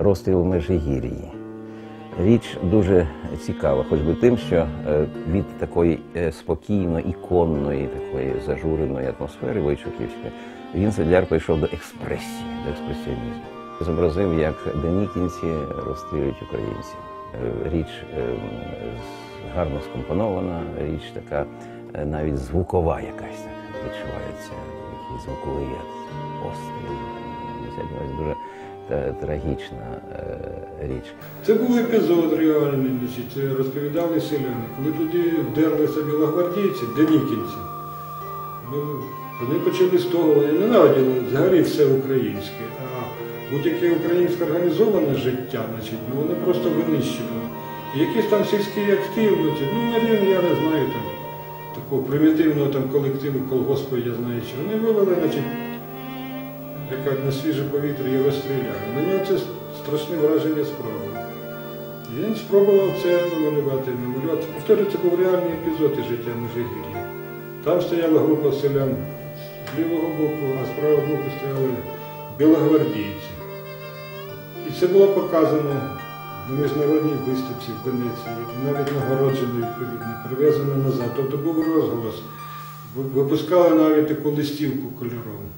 розстріл Межигір'ї. Річ дуже цікава, хоч би тим, що е, від такої е, спокійно іконної, такої зажуреної атмосфери Войчуківської, він Свідляр прийшов до експресії, до експресіонізму. Зобразив, як денікінці розстрілюють українців. Е, Річ гарно скомпонована, річ така навіть звукова якась така відчувається, звуковий постріл. Дуже е, трагічна е, річ. Це був епізод реальний, це розповідали селяни. Коли туди вдерлися білогвардійці, денікінці, ну, вони почали з того, вони ненавиділи взагалі все українське. А будь-яке українське організоване життя, значить, ну, вони просто винищували. І якийсь там сільський актив, ну, ну, на рівні, я не знаю, там, такого примітивного там колективу колгоспу, я знаю, що вони вивели, значить, як на свіже повітря і розстріляли. На нього це страшне враження справи. І Він спробував це намалювати, намалювати. Це був реальний епізод із життя Межигір'я. Там стояла група селян з лівого боку, а з правого боку стояли білогвардійці. І це було показано міжнародній виставці в Венеції, навіть нагороджений відповідно, привезено назад. Тобто був розголос. Випускали навіть таку листівку кольорову.